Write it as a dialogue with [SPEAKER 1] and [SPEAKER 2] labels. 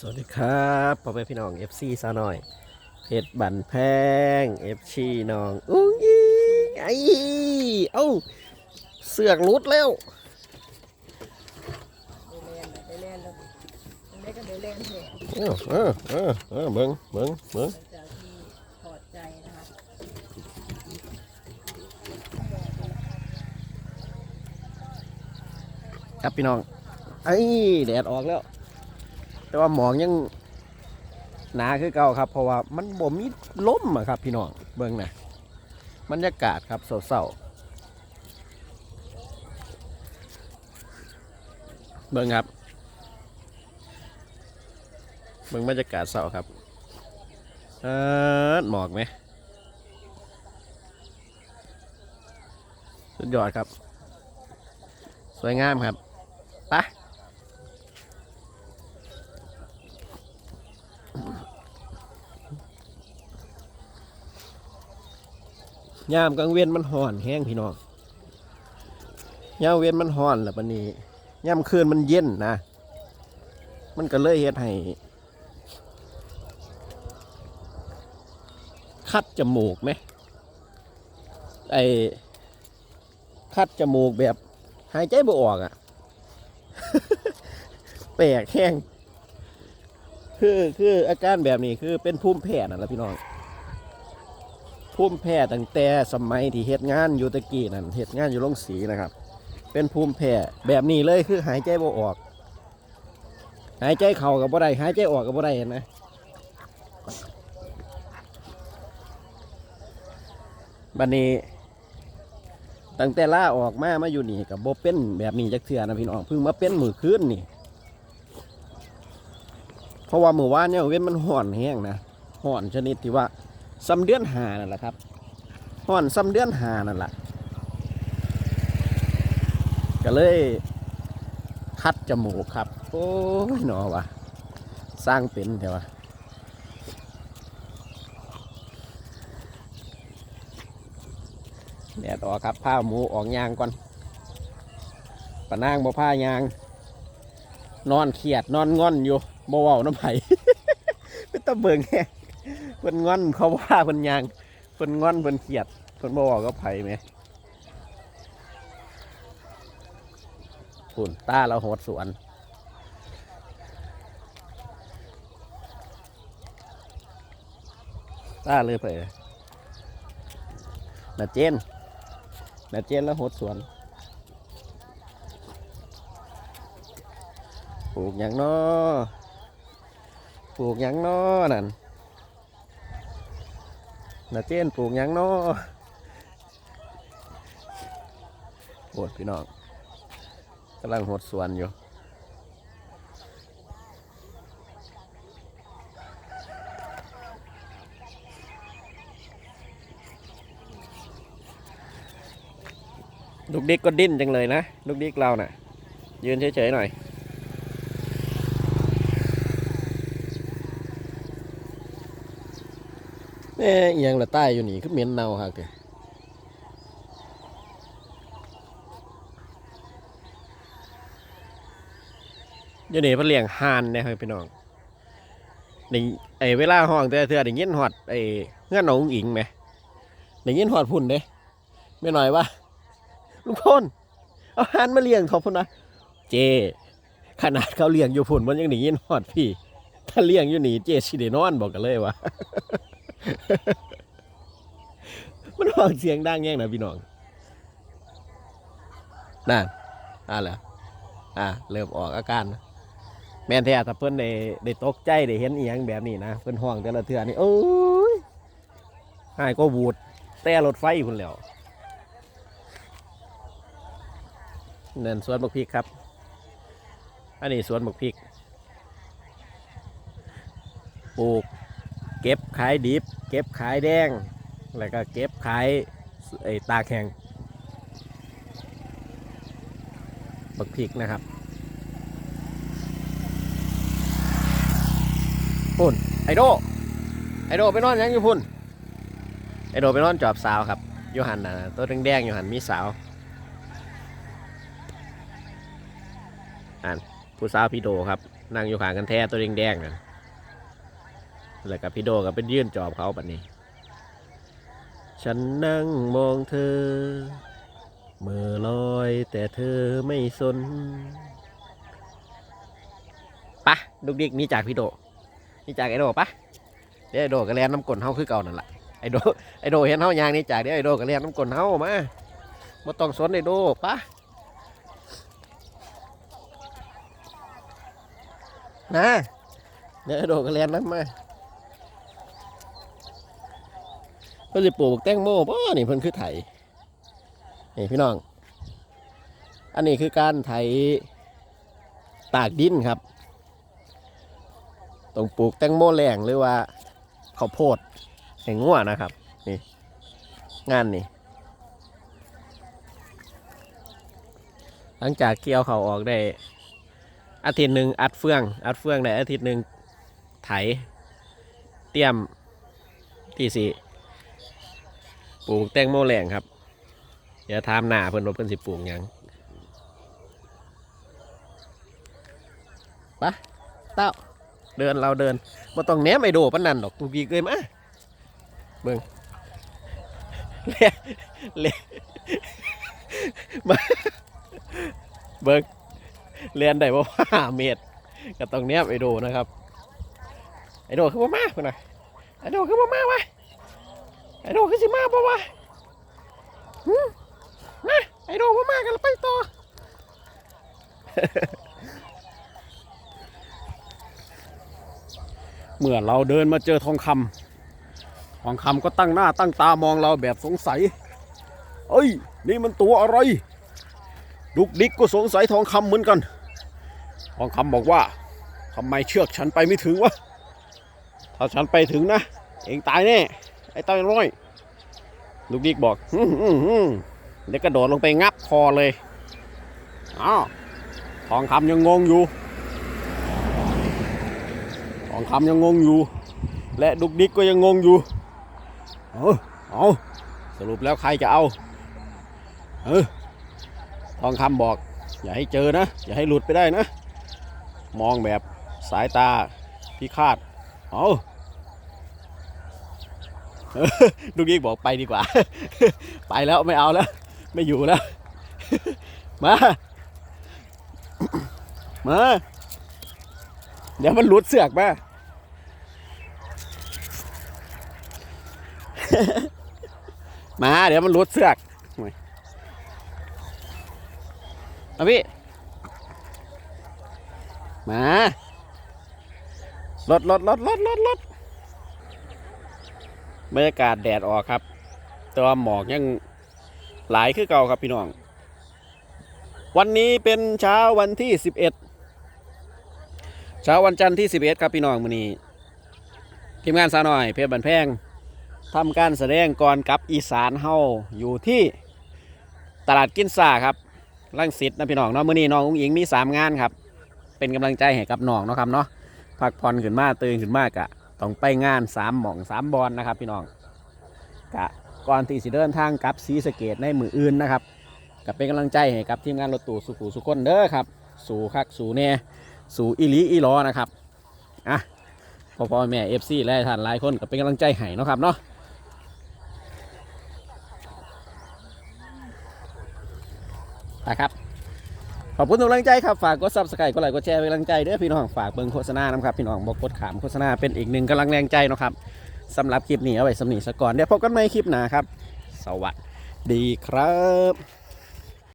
[SPEAKER 1] สวัสดีครับพ่อแม่พี่น้อง FC สาวน้อย เพชรบันแพง FC น้องอุ้งยิงไอ้เอ้า เสือกหลุดแล้ว
[SPEAKER 2] ได้แลนด์ได้แลนด์แล้วได้ก็ได้แลนด์แทน
[SPEAKER 1] เออเออเออเออเบิ้งเบิ้งเบิ้ง
[SPEAKER 2] คะ
[SPEAKER 1] ครับพี่น้องไอ้แดดออกแล้ว แต่ว่าหมองยังหนาคือเก่าครับ เพราะว่ามันบ่มีล้มอะครับ พี่น้องเบิ้งนะบรรยากาศครับเศร้าๆเบิ้งครับ เบิ่งบรรยากาศเสาครับเออหมอกไหมสุดยอดครับ สวยงามครับไปะ ยามกลางเวียนมันห่อนแห้งพี่น้องยามเวียนมันห่อนแล้วปะนี้ยามคืนมันเย็นนะ มันก็เลยเฮ็ดให้คัดจมูกไหมไอ้คัดจมูกแบบหายใจบ่ออกอะ่ะแปลกแห้งคือคืออาการแบบนี้คือเป็นภูมิแพ้นั่นแหละพี่น้อง ภูมิแพ้ตั้งแต่สมัยที่เฮ็ดงานอยู่ตะกี้นั่นเฮ็ดงานอยู่โรงสีนะครับ เป็นภูมิแพ้แบบนี้เลยคือหายใจบ่ออก หายใจเข้ากับบ่ได้หายใจออกกับบ่ได้เห็นไหมบันนี้ตั้งแต่ล่าออกมามาอยู่นี่กับโบเป็นแบบนี้จักเทื่อนะพี่น้องเพิ่งมาเป็นมือคืนนี่ เพราะว่ามือวานเนี่ยเว้นมันห่อนแห้งนะห่อนชนิดที่ว่า ซ้ำเดือนหานั่นแหละครับห่อนซ้ำเดือนหานั่นแหละก็เลย คัดจมูกครับ โอ้ยหนอวะสร้างเป็นแต่ว่าแดดออกครับผ้าหมูออกยางก่อนปะนางบ่ผ้ายาง นอนเครียดนอนงอนอยู่บ่เว้าน้ำไผ่เป็นตะเบิงแฮง เพิ่นงอนเขาว่าเพิ่นยางเพิ่นงอนเพิ่นเครียดเพิ่นบ่ว้ากับไผ่ไหมปุ่นตาเราโหดสวนตาเลยไปน่ะเจนนาเจนแล้วหดสวนปลูกหยังนอปลูกหยังนอนั่น นาเจนปลูกยังน้อโอดพี่น้องกำลังหดสวนอยู่ลูกดิกก็ดิ้นจังเลยนะลูกดิกเราน่ะ ยืนเฉยๆหน่อย แม่อิหยังละใต้อยู่นี่คือเหม็นเน่าครับเกอยู่นี่เพิ่นเลี้ยงห่านนี่ยครับพี่น้องนี่ไอ้เวลาห้องแต่เทื่อได้ยินฮอดไอ้เงื่อนหนองอิงไหมได้ยินฮอดพุ่นเด้ไม่หน่อยว่าลุงพลเอาหันมาเลี้ยงเขาพุ่นนะเจ ขนาดเขาเลี้ยงอยู่พุ่นมันยังหนียินหอดพี่ ถ้าเลี้ยงอยู่หนีเจสิเดนอนบอกกันเลยวะ มันห้องเสียงดังแย่งนะพี่น้องนั่นอะแหละอะเริ่มออกอาการนะแม่นแท้ถ้าเพิ่นได้ได้ตกใจได้เห็นอีหยังแบบนี้นะเพิ่นห้องแต่ละเทื่อนี่โอ้ยหายก็บูดแต่รถไฟพุ่นแล้วนั่นสวนบักพริกครับ อันนี้สวนบักพริกปลูก เก็บขายดิบ เก็บขายแดง แล้วก็เก็บขายไอ้ตาแข็งบักพริกนะครับพุ่นไอโดไอโดไปนอนยังอยู่พุ่นไอโดไปนอนจอบสาวครับอยู่หันนะตัวแดงๆอยู่หันมีสาวอ่าน
[SPEAKER 3] ผู้สาวพี่โดครับนั่งอยู่ขางกันแท้ตัวแดงๆนั่ แล้วกับพี่โดก็เป็นยื่นจอบเขาแบบนี้ ฉันนั่งมองเธอ เมื่อลอยแต่เธอไม่สนปะดุกดิกหนี่จากพี่โดหนี่จากไอโดปะเดี๋ยวไอโดก็แลนน้ำกลนเฮาคือเก่านั่นแหละไอโดไอโดเห็นเฮายางนี่จากเดี๋ยวไอโดก็แลนน้ำกลนเฮามาบ่ต้องสนไอโดปะนะเดี๋ยวไอโดก็แลนน้ำมา เพิ่นสิปลูกแตงโมบ่นี่เพิ่นคือไถนี่พี่น้อง อันนี้คือการไถตากดินครับต้องปลูกแตงโมแหลงหรือว่าข้าวโพดแห่งงัวนะครับนี่งานนี่หลังจากเกี่ยวเขาออกได้ อาทิตย์หนึ่งอัดเฟืองอัดเฟืองได้อาทิตย์หนึ่งไถ เตรียมที่สี่ ปลูกแตงโมแหลงครับเดี๋ยวถามหน้าเพิ่นว่าเพิ่นสิปลูกหยังปะเต้าเดินเราเดินบ่ต้องแหนมไอโดปานนั้นดอกตูกีเกยมาเบิ่งเละเละมาเบิ่งเรียนได้บ่ห้าเมตรก็ต้องแนมไอโดนะครับ ไอโดคือบ่มาพุ่นน่ะไอโดคือบ่มาวะ ไอโดคือสิมาบ่วะมาไอโดมามากันแล้วไปต่อ
[SPEAKER 1] เมื่อเราเดินมาเจอทองคำทองคำก็ตั้งหน้าตั้งตามองเราแบบสงสัย เอ้ย นี่มันตัวอะไร ดุกดิกก็สงสัยทองคำเหมือนกัน ทองคำบอกว่าทำไมเชือกฉันไปไม่ถึงวะ ถ้าฉันไปถึงนะ เองตายแน่ อ้ต้อยร้อยลูกดิกบอกเดี๋ยวกระโดดลงไปงับคอเลยอ้าวทองคำยังงงอยู่ทองคำยังงงอยู่ และดุกดิกก็ยังงงอยู่เอาเอาสรุปแล้วใครจะเอาเออทองคำบอก อย่าให้เจอนะ อย่าให้หลุดไปได้นะ มองแบบสายตาพิฆาตเอา เออดุกดิกบอกไปดีกว่า ไปแล้วไม่เอาแล้ว ไม่อยู่แล้ว มา มา เดี๋ยวมันหลุดเสือกมามา เดี๋ยวมันหลุดเสือกหน่อยเอาพี่ มารถรถรถรถรถรถ บรรยากาศแดดออกครับ แต่ว่าหมอกยังหลายคือเก่าครับพี่น้อง วันนี้เป็นเช้าวันที่ 11 เช้าวันจันทร์ที่ 11 ครับพี่น้องมื้อนี้ทีมงานสาวน้อย เพชรบันแพงทำการแสดงก่อนกับอีสานเฮาอยู่ที่ตลาดกินซ่าครับลังสิตนะพี่น้องเนาะมื้อนี้น้องอุ้งอิงมี 3 งานครับ เป็นกำลังใจให้กับน้องเนาะครับเนาะพักผ่อนขึ้นมาตื่นขึ้นมากะ ต้องไปงาน3หม่อง3บอลนะครับพี่น้องกะก่อนที่สิเดินทางกลับศรีสเกดในมืออื่นนะครับก็เป็นกำลังใจให้กับทีมงานรถตู้สุขุสุขคนเด้อครับ สู่คักสู่แน่สู่อีหลีอีหลอนะครับอะพ่อพ่อแม่เอฟซีและท่านหลายคนก็เป็นกำลังใจให้นะครับเนาะนะครับ ขอบคุณทุกกำลังใจครับ ฝากกดซับสไครต์กดไลค์กดแชร์เป็นกำลังใจเด้อพี่น้องฝากเบิ่งโฆษณานะครับพี่น้องบอกกดขามโฆษณาเป็นอีกหนึ่งกำลังแรงใจนะครับสำหรับคลิปนี้เอาไว้สำนีสก่อนเดี๋ยวพบกันใหม่คลิปหน้าครับ สวัสดีครับ